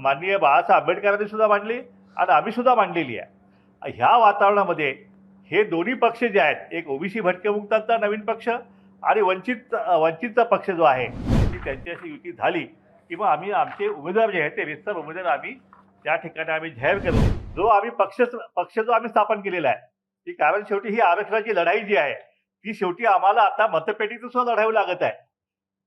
माननीय बाळासाहेब आंबेडकरांनी सुद्धा मांडली आणि आम्ही सुद्धा मांडलेली आहे. ह्या वातावरणामध्ये हे दोन्ही पक्ष जे आहेत एक ओबीसी भटकेमुक्तांचा नवीन पक्ष आणि वंचित वंचितचा पक्ष जो आहे ती त्यांच्याशी युती झाली की मग आम्ही आमचे उमेदवार जे आहेत ते विस्तार उमेदवार आम्ही त्या ठिकाणी आम्ही जाहीर करू. जो आम्ही पक्ष पक्ष जो आम्ही स्थापन केलेला आहे की कारण शेवटी ही आरक्षणाची लढाई जी आहे ती शेवटी आम्हाला आता मतपेटीतून सुद्धा लढावी लागत आहे.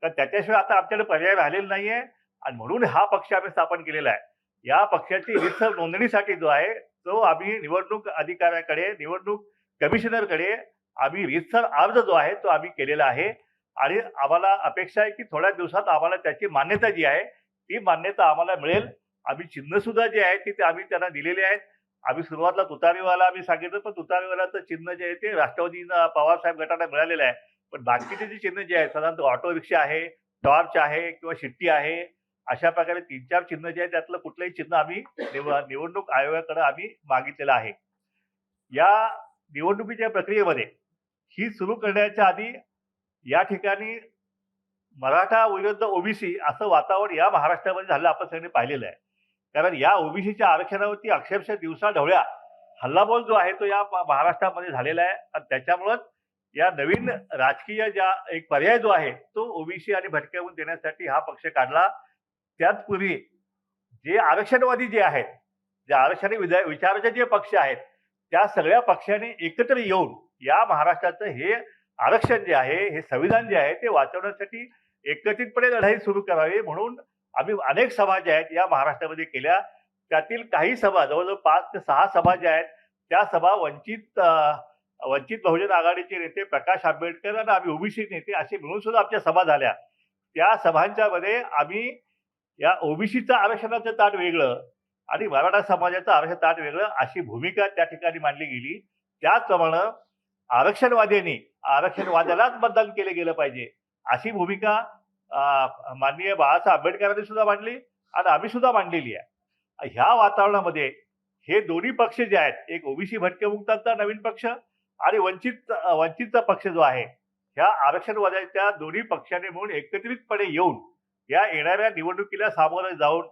तर त्याच्याशिवाय आता आमच्याकडे पर्याय राहिलेला नाही आहे आणि म्हणून हा पक्ष आम्ही स्थापन केलेला आहे. या पक्षाची रितसर नोंदणीसाठी जो आहे तो आम्ही निवडणूक अधिकाऱ्याकडे निवडणूक कमिशनरकडे आम्ही रितसर अर्ज जो आहे तो आम्ही केलेला आहे. आणि आम्हाला अपेक्षा आहे की थोड्या दिवसात आम्हाला त्याची मान्यता जी आहे ती मान्यता आम्हाला मिळेल. आम्ही चिन्हसुद्धा जे आहे ती ते आम्ही त्यांना दिलेली आहेत. आम्ही सुरुवातीला तुतारीवाला आम्ही सांगितलं पण तुतारीवाल्याचं चिन्ह जे आहे ते राष्ट्रवादीनं पवारसाहेब गटाला मिळालेलं आहे. पण बाकीचे जे चिन्ह जे आहेत साधारणतः ऑटो रिक्षा आहे टॉर्च आहे किंवा शिट्टी आहे अशा प्रकारे तीन चार चिन्ह जे आहे त्यातलं कुठलंही चिन्ह आम्ही निवडणूक आयोगाकडे आम्ही मागितलेलं आहे. या निवडणुकीच्या प्रक्रियेमध्ये ही सुरू करण्याच्या आधी या ठिकाणी मराठा विरुद्ध ओबीसी असं वातावरण या महाराष्ट्रामध्ये झालं आपण सगळ्यांनी पाहिलेलं आहे. कारण या ओबीसीच्या आरक्षणावरती अक्षरशः दिवसा ढवळ्या हल्लाबोल जो आहे तो या महाराष्ट्रामध्ये झालेला आहे. आणि त्याच्यामुळंच या नवीन राजकीय ज्या एक पर्याय जो आहे तो ओबीसी आणि भटक्यावून देण्यासाठी हा पक्ष काढला. त्याचपूर्वी जे आरक्षणवादी जे आहेत जे आरक्षण विधा विचाराचे जे पक्ष आहेत त्या सगळ्या पक्षांनी एकत्र येऊन या महाराष्ट्राचं हे आरक्षण जे आहे हे संविधान जे आहे ते वाचवण्यासाठी एकत्रितपणे लढाई सुरू करावी म्हणून आम्ही अनेक सभा ज्या आहेत या महाराष्ट्रामध्ये केल्या. त्यातील काही सभा जवळजवळ पाच ते सहा सभा ज्या आहेत त्या सभा वंचित वंचित बहुजन आघाडीचे नेते प्रकाश आंबेडकर आणि आम्ही ओबीसी नेते असे मिळून सुद्धा आमच्या सभा झाल्या. त्या सभांच्या मध्ये आम्ही या ओबीसीचं आरक्षणाचं ताट वेगळं आणि मराठा समाजाचं आरक्षण ताट वेगळं अशी भूमिका त्या ठिकाणी मांडली गेली. त्याचप्रमाणे आरक्षणवाद्यांनी आरक्षणवाद्यालाच मतदान केलं गेलं पाहिजे अशी भूमिका माननीय बाळासाहेब आंबेडकरांनी सुद्धा मांडली आणि आम्ही सुद्धा मांडलेली आहे. ह्या वातावरणामध्ये हे दोन्ही पक्ष जे आहेत एक ओबीसी भटकेमुक्तांचा नवीन पक्ष आणि वंचित वंचितचा पक्ष जो आहे ह्या आरक्षणवाद्याच्या दोन्ही पक्षांनी म्हणून एकत्रितपणे येऊन या येणाऱ्या निवडणुकीला सामोरं जाऊन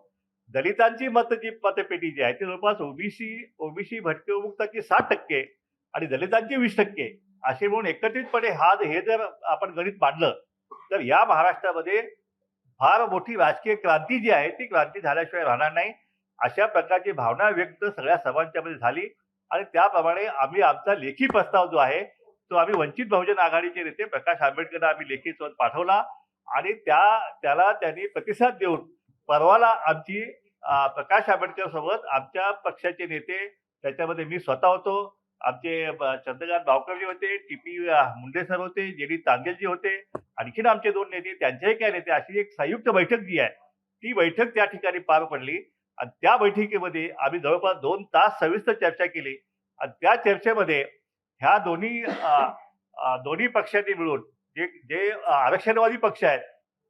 दलितांची मत जी मतपेटी जी आहे ती जवळपास ओबीसी ओबीसी भटकेमुक्ताची साठ टक्के आणि दलितांची वीस टक्के असे म्हणून एकत्रितपणे हा हे जर आपण गणित मांडलं तर या महाराष्ट्रामध्ये फार मोठी राजकीय क्रांती जी आहे ती क्रांती झाल्याशिवाय राहणार नाही. अशा प्रकारची भावना व्यक्त सगळ्या सभांच्या मध्ये झाली आणि त्याप्रमाणे आम्ही आमचा लेखी प्रस्ताव जो आहे तो आम्ही वंचित बहुजन आघाडीचे नेते प्रकाश आंबेडकरांना आम्ही लेखी स्वत पाठवला. आणि त्या त्याला त्यांनी प्रतिसाद देऊन परवाला आमची प्रकाश आंबेडकर सोबत आमच्या पक्षाचे नेते त्याच्यामध्ये मी स्वतः होतो. आमचे चंद्रकांत भावकरजी होते टी पी मुंडे सर होते जे डी तांगेलजी होते आणखीन आमचे दोन नेते त्यांचेही काय नेते अशी एक संयुक्त बैठक जी आहे ती बैठक त्या ठिकाणी पार पडली. आणि त्या बैठकीमध्ये आम्ही जवळपास दोन तास सविस्तर चर्चा केली. आणि त्या चर्चेमध्ये ह्या दोन्ही दोन्ही पक्षांनी मिळून जे जे आरक्षणवादी पक्ष आहेत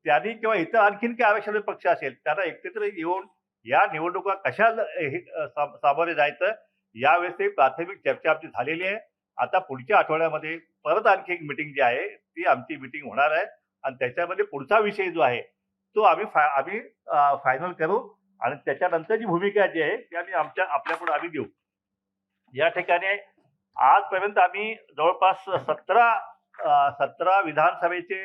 त्यांनी किंवा इतर आणखीन काही आरक्षणवादी पक्ष असेल त्यांना एकत्र येऊन या निवडणुका कशा हे, सामोरे जायचं यावेळेस एक प्राथमिक चर्चा आमची झालेली आहे. आता पुढच्या आठवड्यामध्ये परत आणखी एक मिटिंग जी आहे ती आमची मिटिंग होणार आहे आणि त्याच्यामध्ये पुढचा विषय जो आहे तो आम्ही फा- आम्ही फायनल करू आणि त्याच्यानंतरची भूमिका जी आहे ती आम्ही आमच्या आपल्यापुढे आम्ही देऊ. या ठिकाणी आजपर्यंत आम्ही जवळपास सतरा सतरा विधानसभेचे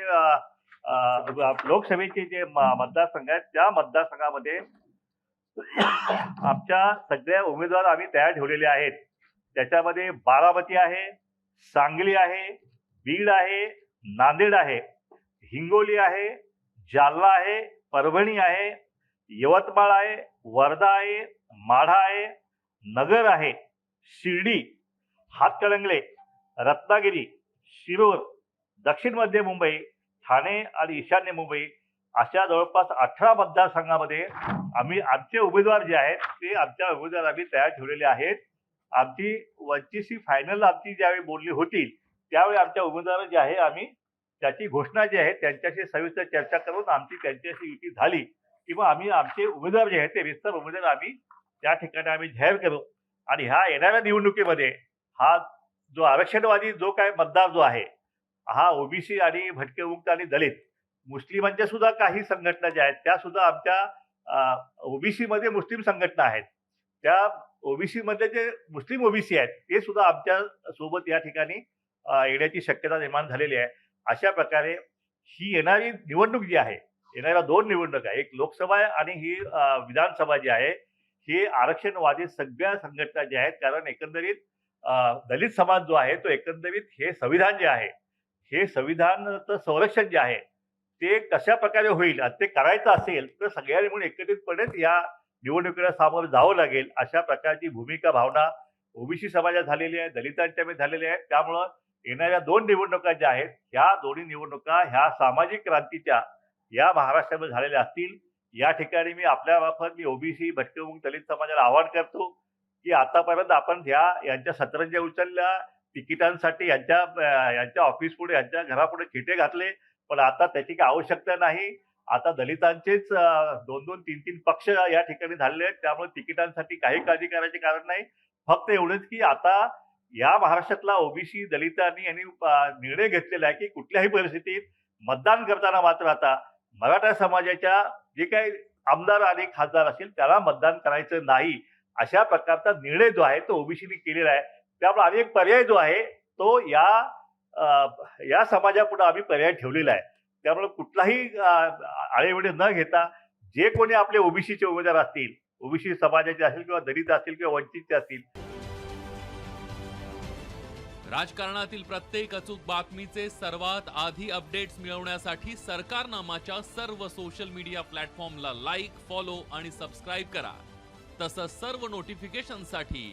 लोकसभेचे जे म- मतदारसंघ आहेत त्या मतदारसंघामध्ये आमच्या सगळ्या उमेदवार आम्ही तयार ठेवलेले आहेत. त्याच्यामध्ये बारामती आहे सांगली आहे बीड आहे नांदेड आहे हिंगोली आहे जालना आहे परभणी आहे यवतमाळ आहे वर्धा आहे माढा आहे नगर आहे शिर्डी हातकणंगले रत्नागिरी शिरूर दक्षिण मध्य मुंबई ठाणे आणि ईशान्य मुंबई अशा जवळपास अठरा मतदारसंघामध्ये आम्ही आमचे उमेदवार जे आहेत ते आमच्या उमेदवार आम्ही तयार ठेवलेले आहेत. आमची वंचिसी फायनल आमची ज्यावेळी बोलली होती त्यावेळी आमच्या उमेदवार जे आहे आम्ही त्याची घोषणा जी आहे त्यांच्याशी सविस्तर चर्चा करून आमची त्यांच्याशी युती झाली. किंवा आम्ही आमचे उमेदवार जे आहेत ते विस्तार उमेदवार आम्ही त्या ठिकाणी आम्ही जाहीर करू. आणि ह्या येणाऱ्या निवडणुकीमध्ये हा जो आरक्षणवादी जो काय मतदार जो आहे हा ओबीसी आणि भटकेमुक्त आणि दलित मुस्लिमांच्या सुद्धा काही संघटना ज्या आहेत त्या सुद्धा आमच्या ओबीसी मध्ये मुस्लिम संघटना आहेत. त्या ओबीसी मध्ये जे मुस्लिम ओबीसी आहेत ते सुद्धा आमच्यासोबत या ठिकाणी येण्याची शक्यता निर्माण झालेली आहे. अशा प्रकारे ही येणारी निवडणूक जी आहे येणाऱ्या दोन निवडणूक आहे एक लोकसभा आणि ही विधानसभा जी आहे ही आरक्षणवादी सगळ्या संघटना ज्या आहेत कारण एकंदरीत दलित समाज जो आहे तो एकंदरीत हे संविधान जे आहे हे संविधानाचं संरक्षण जे आहे ते कशा प्रकारे होईल आणि ते करायचं असेल तर सगळ्यांनी म्हणून एकत्रितपणेच या निवडणुकीला सामोरं जावं लागेल अशा प्रकारची भूमिका भावना ओबीसी समाजात झालेली आहे दलितांच्या मध्ये झालेली आहे. त्यामुळं येणाऱ्या दोन निवडणुका ज्या आहेत ह्या दोन्ही निवडणुका ह्या सामाजिक क्रांतीच्या या महाराष्ट्रामध्ये झालेल्या असतील. या ठिकाणी मी आपल्या मार्फत मी ओबीसी भटकमुक्त दलित समाजाला आवाहन करतो की आतापर्यंत आपण ह्या यांच्या सतरंज्या उचलल्या तिकिटांसाठी यांच्या यांच्या ऑफिस पुढे यांच्या घरापुढे खिटे घातले. पण आता त्याची काही आवश्यकता नाही. आता दलितांचेच दोन दोन तीन तीन पक्ष या ठिकाणी झालेले आहेत. त्यामुळे तिकिटांसाठी काही काळजी करायचे कारण नाही. फक्त एवढंच की आता या महाराष्ट्रातला ओबीसी दलितांनी यांनी निर्णय घेतलेला आहे की कुठल्याही परिस्थितीत मतदान करताना मात्र आता मराठा समाजाच्या जे काही आमदार आणि खासदार असतील त्याला मतदान करायचं नाही. अशा प्रकारचा निर्णय जो आहे तो ओबीसीने केलेला आहे. त्यामुळे आम्ही एक पर्याय जो आहे तो या या समाजापुढे आम्ही पर्याय ठेवलेला आहे. त्यामुळे कुठलाही आळेवडे आळेवेळे न घेता जे कोणी आपले ओबीसीचे उमेदवार असतील ओबीसी समाजाचे असतील किंवा दलित असतील किंवा वंचितचे असतील. राजकारणातील प्रत्येक अचूक बातमीचे सर्वात आधी अपडेट्स मिळवण्यासाठी सरकारनामाच्या सर्व सोशल मीडिया प्लॅटफॉर्मला लाईक फॉलो आणि सबस्क्राईब करा. तसंच सर्व नोटिफिकेशनसाठी